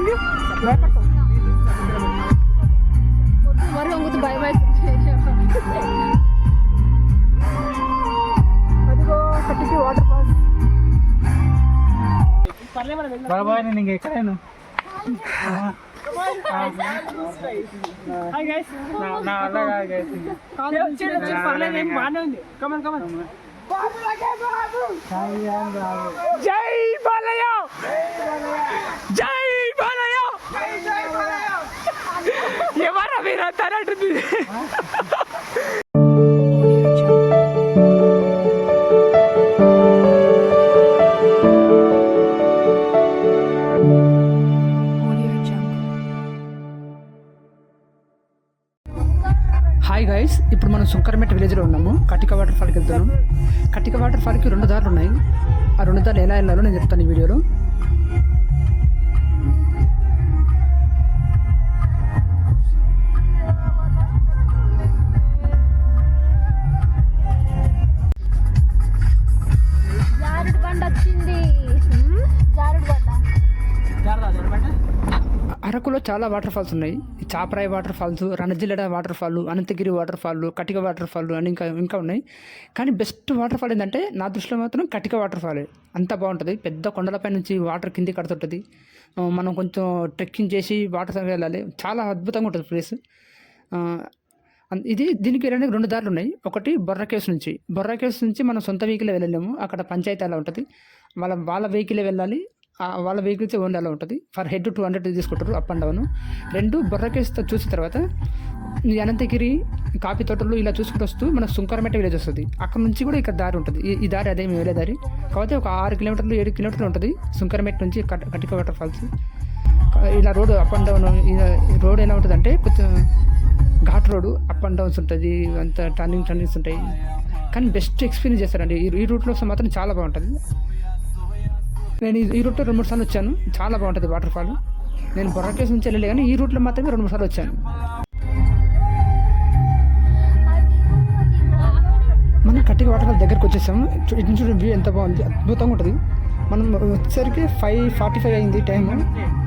చూడుతుంది భయపడతావు పొద్దు మరి వంగుతూ భయం అవుతుంది అదిగో కట్టికి వాటర్ ఫాల్స్ బాబాయ్ నేను ఇంక ఎక్కడేను? హాయ్ గైస్ నా- నా వల్ల కాదు guys ఇంక. పర్లేదు ఏం బాగానే ఉంది కమన్ కమన్ హాయ్ అని రాదు. జై బాలయ్య జై బాలయ్య ఎవరా మీరు అంటారంటుంది హాయ్ గైస్ ఇప్పుడు మనం సుంకరమెట్ విలేజ్లో ఉన్నాము. కటిక వాటర్ ఫాల్కి వెళ్తున్నాం. కటిక వాటర్ ఫాల్కి రెండు దారులు ఉన్నాయి. ఆ రెండు దారులు ఎలా వెళ్ళాలో నేను చెప్తాను ఈ వీడియోలో. చాలా వాటర్ ఫాల్స్ ఉన్నాయి Chaparai water falls Ranajillada water fall Ananthagiri water fall Katika water fall అని ఇంకా ఇంకా ఉన్నాయి. కానీ బెస్ట్ వాటర్ ఫాల్ ఏంటంటే నా దృష్టిలో మాత్రం కటిక వాటర్ ఫాల్ అంత బాగుంటుంది. పెద్ద కొండలపై నుంచి వాటర్ కింది కడుతుంటుంది. మనం కొంచెం ట్రెక్కింగ్ చేసి వాటర్ వెళ్ళాలి. చాలా అద్భుతంగా ఉంటుంది ప్లేస్ ఇది దీనికి వెళ్ళడానికి రెండు దారులు ఉన్నాయి. ఒకటి బొర్రా కేవ్స్ నుంచి. బొర్రా కేవ్స్ నుంచి మనం సొంత వెహికల్ వెళ్ళలేము. అక్కడ పంచాయతీ అలా ఉంటుంది. వాళ్ళ వాళ్ళ వెహికలే వెళ్ళాలి. వాళ్ళ వెహికల్స్ ఓన్ అలా ఉంటుంది. ఫర్ హెడ్ టూ హండ్రెడ్ తీసుకుంటారు అప్ అండ్ డౌన్ రెండు బొర్రా చూసిన తర్వాత ఈ అనంతగిరి కాఫీ తోటలు ఇలా చూసుకుంటూ వస్తూ మన సుంకరమెట విలేజ్ వస్తుంది. అక్కడ నుంచి కూడా ఇక్కడ దారి ఉంటుంది. ఈ- దారి అదే మేము వెళ్ళే దారి. కాకపోతే ఒక ఆరు కిలోమీటర్లు ఏడు కిలోమీటర్లు ఉంటుంది సుంకరమెట్ నుంచి కట్ కటిక వాటర్ ఫాల్స్. ఇలా road up and down road ఎలా ఉంటుంది అంటే కొంచెం ghat road up and downs ఉంటుంది అంత టర్నింగ్ టర్నింగ్స్ ఉంటాయి. కానీ బెస్ట్ ఎక్స్పీరియన్స్ చేస్తారండి. ఈ ఈ రూట్లో వస్తే మాత్రం చాలా బాగుంటుంది. నేను ఈ- రూట్లో రెండు మూడు సార్లు వచ్చాను. చాలా బాగుంటుంది వాటర్ ఫాల్ నేను బొర్రకేస్ నుంచి వెళ్ళలే కానీ ఈ రూట్లో మాత్రమే రెండు మూడు సార్లు వచ్చాను. మనం కట్టిక వాటర్ ఫాల్ దగ్గరకు వచ్చేసాము. ఇటు నుంచి వ్యూ ఎంత బాగుంది. అద్భుతంగా ఉంటుంది. మనం వచ్చేసరికి ఫైవ్ ఫార్టీ ఫైవ్ అయింది టైం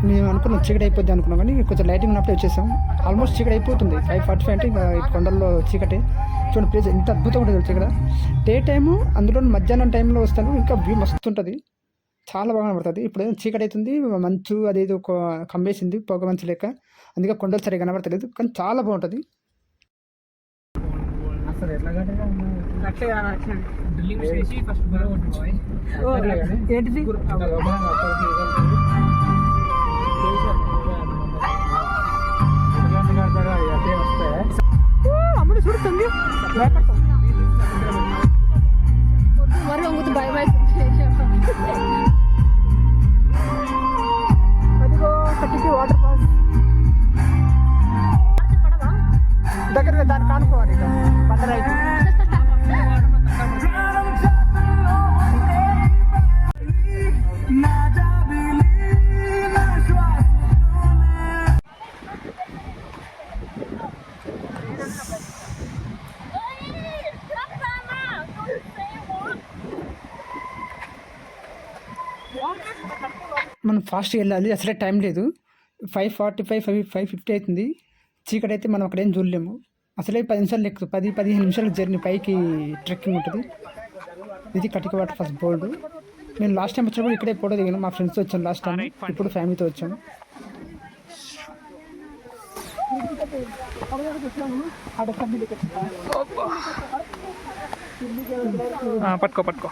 మేము అనుకున్నాం చీకటి అయిపోద్ది అనుకున్నాం కానీ కొంచెం లైటింగ్ ఉన్నప్పుడే వచ్చేసాం. ఆల్మోస్ట్ చీకటి అయిపోతుంది. ఫైవ్ ఫార్టీ ఫైవ్ అంటే ఇంకా కొండల్లో చీకటి. చూడండి ప్లేస్ ఎంత అద్భుతంగా ఉంటుంది చీకట. ఇక్కడ డే టైము అందులో మధ్యాహ్నం టైంలో వస్తాను. ఇంకా వ్యూ మస్తు ఉంటుంది. చాలా బాగా కనబడుతుంది. ఇప్పుడు ఏదో చీకటి అవుతుంది మంచు అదేదో ఒక కమ్మేసింది పొగ మంచు లెక్క అందుకే కొండలు సరిగా కనబడతలేదు కానీ చాలా బాగుంటుంది. అసలు ఎట్లా కట్టారా? డ్రిల్లింగ్ చేసి ఫస్ట్ ఏంటిది? అంత లోపల మనం ఫాస్ట్గా వెళ్ళాలి. అసలే టైం లేదు. Five forty five five five fifty అవుతుంది చీకటి అయితే మనం అక్కడేం చూడలేము. అసలే పది నిమిషాలు ఎక్కువ పది పదిహేను నిమిషాలు జర్నీ పైకి ట్రెక్కింగ్ ఉంటుంది. ఇది కటిక వాటర్ ఫస్ట్ బోర్డు. నేను లాస్ట్ టైం వచ్చినప్పుడు ఇక్కడే ఫోటో దిగాను మా ఫ్రెండ్స్ వచ్చాను లాస్ట్ టైం. ఇప్పుడు ఫ్యామిలీతో వచ్చాము. పట్టుకో పట్టుకో.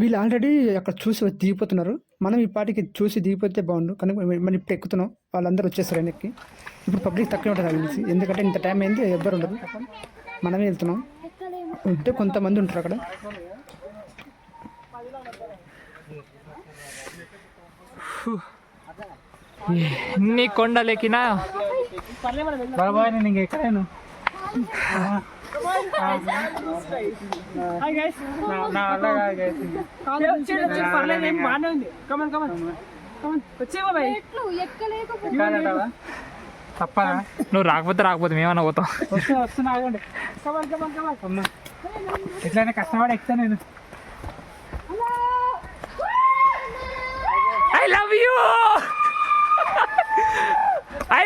వీళ్ళు ఆల్రెడీ అక్కడ చూసి దిగిపోతున్నారు మనం ఈ పాటికి చూసి దిగిపోతే బాగుండు. కానీ మనం ఇప్పుడు ఎక్కుతున్నాం. వాళ్ళందరూ వచ్చేస్తారు వెనక్కి. ఇప్పుడు పబ్లిక్ తక్కువ ఉంటుంది తెలిసి. ఎందుకంటే ఇంత టైం అయింది ఎవ్వరు ఉండదు మనమే వెళ్తున్నాం. ఉంటే కొంతమంది ఉంటారు అక్కడ. ఎన్ని కొండలెక్కినా? బాబాయ్ నేను తప్పదా? నువ్వు రాకపోతే రాకపోతే మేమన్నా పోతాం. ఎట్లయినా కష్టపడి ఎక్కుతా నేను. ఐ లవ్ యూ ఐ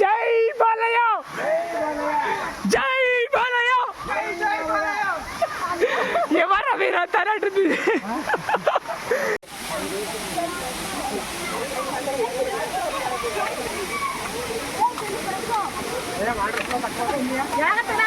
జై బాలయ్య. జై బాలయ్య ఎవరా మీరు అంటారంటుంది జాగ్రత్తగా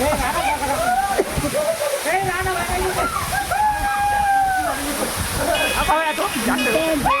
Apa ya tuh? Jangan.